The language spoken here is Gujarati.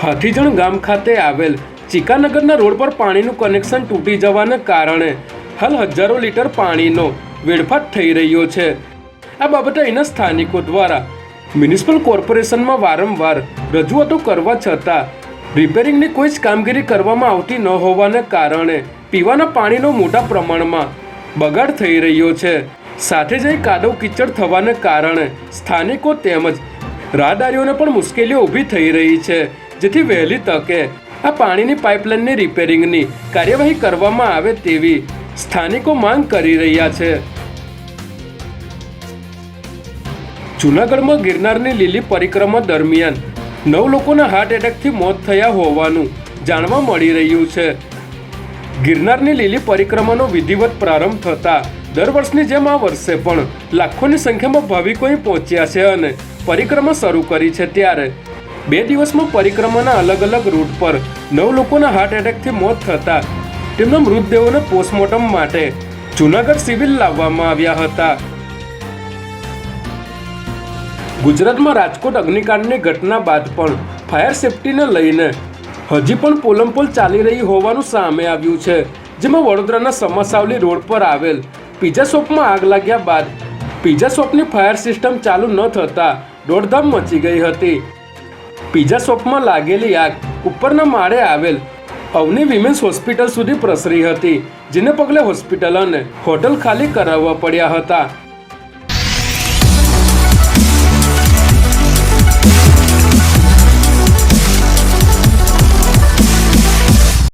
હાથીજણ ગામ ખાતે આવેલ ચિકાનગરના રોડ પર પાણીનું કનેક્શન તૂટી જવાને કારણે હાલ હજારો લીટર પાણીનો વેડફાટ થઈ રહ્યો છે. આ બાબતે અહીંના સ્થાનિકો દ્વારા મ્યુનિસિપલ કોર્પોરેશનમાં વારંવાર રજૂઆતો કરવા છતાં રિપેરિંગની કોઈ જ કામગીરી કરવામાં આવતી ન હોવાને કારણે પીવાના પાણીનો મોટા પ્રમાણમાં બગાડ થઈ રહ્યો છે. સાથે જ કાદવ કીચડ થવાને કારણે સ્થાનિકો તેમજ રાહદારીઓને પણ મુશ્કેલીઓ ઊભી થઈ રહી છે. જેથી વહેલી તકે આ પાણીની પાઇપલાઇનની રિપેરિંગની કાર્યવાહી કરવામાં આવે તેવી સ્થાનિકો માંગ કરી રહ્યા છે. જૂનાગઢમાં ગિરનારની લીલી પરિક્રમા દરમિયાન નવ લોકોના હાર્ટ એટેકથી મોત થયા હોવાનું જાણવા મળી રહ્યું છે. ગિરનારની લીલી પરિક્રમાનો વિધિવત પ્રારંભ થતા દર વર્ષની જેમ આ વર્ષે પણ લાખોની સંખ્યામાં ભાવિકો પહોંચ્યા છે અને પરિક્રમા શરૂ કરી છે ત્યારે બે દિવસમાં પરિક્રમાના અલગ અલગ રૂટ પર નવ લોકોના હાર્ટ એટેકથી મોત થતા તેમના મૃતદેહોને પોસ્ટમોર્ટમ માટે જૂનાગઢ સિવિલ લાવવામાં આવ્યા હતા. ગુજરાતમાં રાજકોટ અગ્નિકાંડની ઘટના બાદ પણ ફાયર સેફટીને લઈને હજી પણ પોલમપોલ ચાલી રહી હોવાનું સામે આવ્યું છે, જેમાં વડોદરાના સમાસાવલી રોડ પર આવેલ પીઝા શોપમાં આગ લાગ્યા બાદ પીઝા શોપની ફાયર સિસ્ટમ ચાલુ ન થતાં દોડધામ મચી ગઈ હતી. પીઝા શોપમાં લાગેલી આગ ઉપરના માળે આવેલ અવની વિમેન્સ હોસ્પિટલ સુધી પ્રસરી હતી, જેને પગલે હોસ્પિટલ અને હોટલ ખાલી કરાવવા પડ્યા હતા.